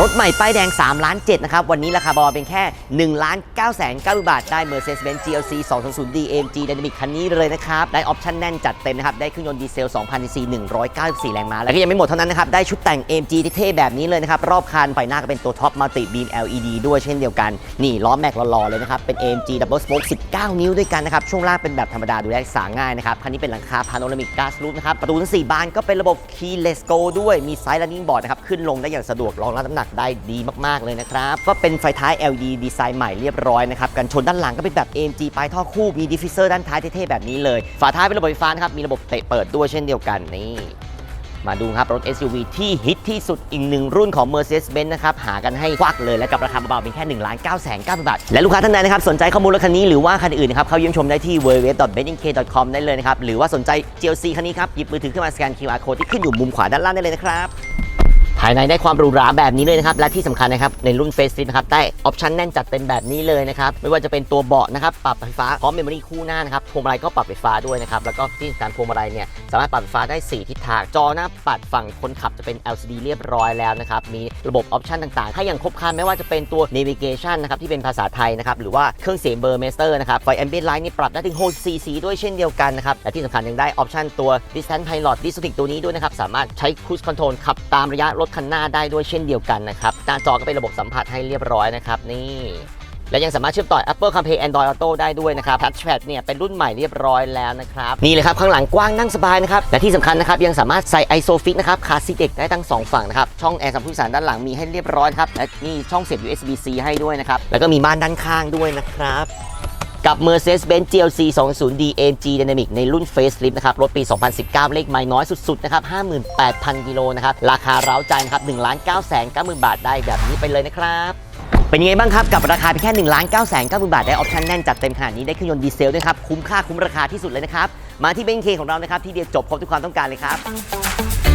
รถใหม่ป้ายแดง 3 ล้าน7นะครับ วันนี้ราคาบอลเป็นแค่ 1 ล้าน9แสน9บาท ได้ Mercedes-Benz GLC 220D AMG Dynamic คันนี้เลยนะครับ ได้ออปชั่นแน่นจัดเต็มนะครับ ได้เครื่องยนต์ดีเซล2,000 cc 194 แรงม้า แล้วก็ยังไม่หมดเท่านั้นนะครับ ได้ชุดแต่ง AMG ที่เท่แบบนี้เลยนะครับ รอบคันไฟหน้าก็เป็นตัวท็อปมัลติบีม LED ด้วยเช่นเดียวกัน นี่ล้อแม็กหล่อๆเลยนะครับ เป็น AMG Double Spoke 19 นิ้วด้วยกันนะครับ ช่วงล่างเป็นแบบธรรมดาดูได้สาง่ายนะครับ คันนี้เป็นหลังคาพาโนรามิก Glass Roof นะครับ ประตูทั้ง4บานก็เป็นระบบ Keyless Go ด้วย มีไซส์ running board นะครับขึ้นลงได้อย่างสะดวกรองรับน้ำหนักได้ดีมากๆเลยนะครับ ก็เป็นไฟท้าย LED ดีไซน์ใหม่เรียบร้อยนะครับ กันชนด้านหลังก็เป็นแบบ AMG ปลายท่อคู่ มีดิฟฟิเซอร์ด้านท้ายเท่ๆแบบนี้เลย ฝาท้ายเป็นระบบไฟฟ้านะครับ มีระบบเตะเปิดด้วยเช่นเดียวกันนี่มาดูครับ รถ SUV ที่ฮิตที่สุดอีกหนึ่งรุ่นของ Mercedes-Benz นะครับ หากันให้ควักเลย และกับราคาเบาๆเป็นแค่1ล้าน9แสน9บาท และลูกค้าท่านใดนะครับ สนใจข้อมูลรถคันนี้หรือว่าคันอื่นนะครับ เข้าเยี่ยมชมได้ที่ www.beddingk.com ได้เลยนะครับ หรือว่าสนใจ GLC คันนี้ครับ หยิบมือถือขึ้นมาสแกน QR code ที่ขึ้นอยู่มุมขวาด้านล่างได้เลยนะครับ ภายในได้ความหรูหราแบบนี้เลยนะครับ และที่สำคัญนะครับ ในรุ่น Face Lift นะครับ ได้ออปชันแน่นจัดเต็มแบบนี้เลยนะครับ ไม่ว่าจะเป็นตัวเบาะนะครับ ปรับไฟฟ้าพร้อมเมมโมรี่คู่หน้านะครับพวงมาลัยก็ปรับไฟฟ้าด้วยนะครับ แล้วก็ที่สำคัญพวงมาลัยเนี่ย สามารถปรับไฟฟ้าได้ 4 ทิศทาง จอหน้าปัดฝั่งคนขับจะเป็น LCD เรียบร้อยแล้วนะครับ มีระบบออปชันต่างๆ ให้อย่างครบครันไม่ว่าจะเป็นตัว navigation นะครับที่เป็นภาษาไทยนะครับหรือว่าเครื่องเสียงเบอร์เมสเตอร์นะครับไฟ ambient light นี่ปรับได้ถึง6สีด้วยเช่นเดียวกันนะครับและที่สำคัญยังได้ออปชันตัว distance pilot d i s t r i c ตัวนี้ด้วยนะครับสามารถใช้ cruise control ขับตามระยะรถคันหน้าได้ด้วยเช่นเดียวกันนะครับหน้าจอก็เป็นระบบสัมผัสให้เรียบร้อยนะครับนี่และยังสามารถเชื่อมต่อ Apple CarPlay Android Auto ได้ด้วยนะครับ Touchpad เนี่ยเป็นรุ่นใหม่เรียบร้อยแล้วนะครับ นี่เลยครับ ข้างหลังกว้างนั่งสบายนะครับ และที่สำคัญนะครับ ยังสามารถใส่ ISOFIX นะครับคาซีเด็กได้ทั้ง 2 ฝั่งนะครับ ช่องแอร์สำหรับผู้โดยสารด้านหลังมีให้เรียบร้อยครับ และนี่ช่องเสียบ USB-C ให้ด้วยนะครับ แล้วก็มีม่านด้านข้างด้วยนะครับ กับ Mercedes-Benz GLC 220D AMG Dynamic ในรุ่น Facelift นะครับ รถปี 2019 เลขไม่น้อยสุด ๆ นะครับ 58,000 กิโลนะครับ ราคาเร้าใจนะครับ1 9 9 0 0 0 0บาทได้แบบนี้ไปเลยนะครับเป็นยังไงบ้างครับ กับราคาเพียงแค่1 9 9 9 0 0 0บาท ได้ออปชั่นแน่นจัดเต็มขนาดนี้ได้เครื่องยนต์ดีเซลด้วยครับ คุ้มค่าคุ้มราคาที่สุดเลยนะครับ มาที่เบนเคของเรานะครับ ที่เดียวจบครบทุกความต้องการเลยครับ